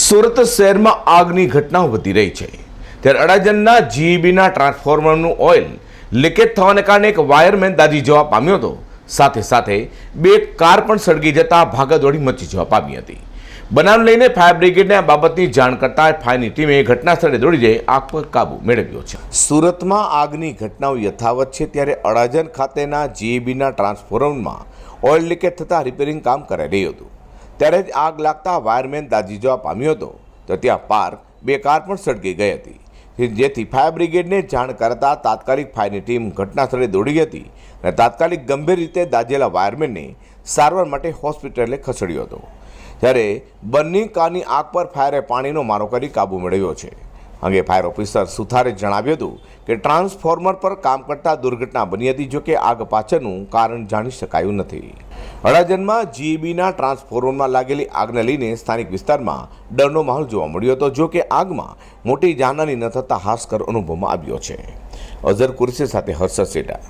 સુરત શહેરમાં આગની ઘટનાઓ વધી રહી છે. ત્યારે અડાજણના જીઈબીના ટ્રાન્સફોર્મરનું ઓઇલ લીકેજ થવાને કારણે એક વાયરમેન દાજી જવા પામ્યો હતો. સાથે સાથે બે કાર પણ સળગી જતા ભાગદોડી મચી જવા પામી હતી. બનાવ લઈને ફાયર બ્રિગેડને આ બાબતની જાણ કરતા ફાયરની ટીમે ઘટના સ્થળે દોડી જઈ આગ પર કાબુ મેળવ્યો છે. સુરતમાં આગની ઘટનાઓ યથાવત છે ત્યારે અડાજણ ખાતેના જીઈબીના ટ્રાન્સફોર્મરમાં ઓઇલ લીકેજ થતાં રિપેરિંગ કામ કરાઈ રહ્યું હતું. ત્યારે જ આગ લાગતા વાયરમેન દાજી જવા પામ્યો હતો. તો ત્યાં પાર્ક બે કાર પણ સળગી ગઈ હતી. જેથી ફાયર બ્રિગેડને જાણ કરતા તાત્કાલિક ફાયરની ટીમ ઘટના સ્થળે દોડી હતી અને તાત્કાલિક ગંભીર રીતે દાઝેલા વાયરમેનને સારવાર માટે હોસ્પિટલે ખસેડ્યો હતો. ત્યારે બંને કારની આગ પર ફાયરે પાણીનો મારો કરી કાબુ મેળવ્યો છે. અંગે ફાયર ઓફિસર સુથારે જણાવ્યું હતું કે ટ્રાન્સફોર્મર પર કામ કરતા દુર્ઘટના બની હતી જોકે આગ પાછળનું કારણ જાણી શકાયું નથી. અડાજણમાં જીઈબીના ટ્રાન્સફોર્મરમાં લાગેલી આગને લઈને સ્થાનિક વિસ્તારમાં ડરનો માહોલ જોવા મળ્યો હતો, જો કે આગમાં મોટી જાનહાની ન થતાં હાશકર અનુભવમાં આવ્યો છે. અઝર કુરશી સાથે હર્ષદ સેટા.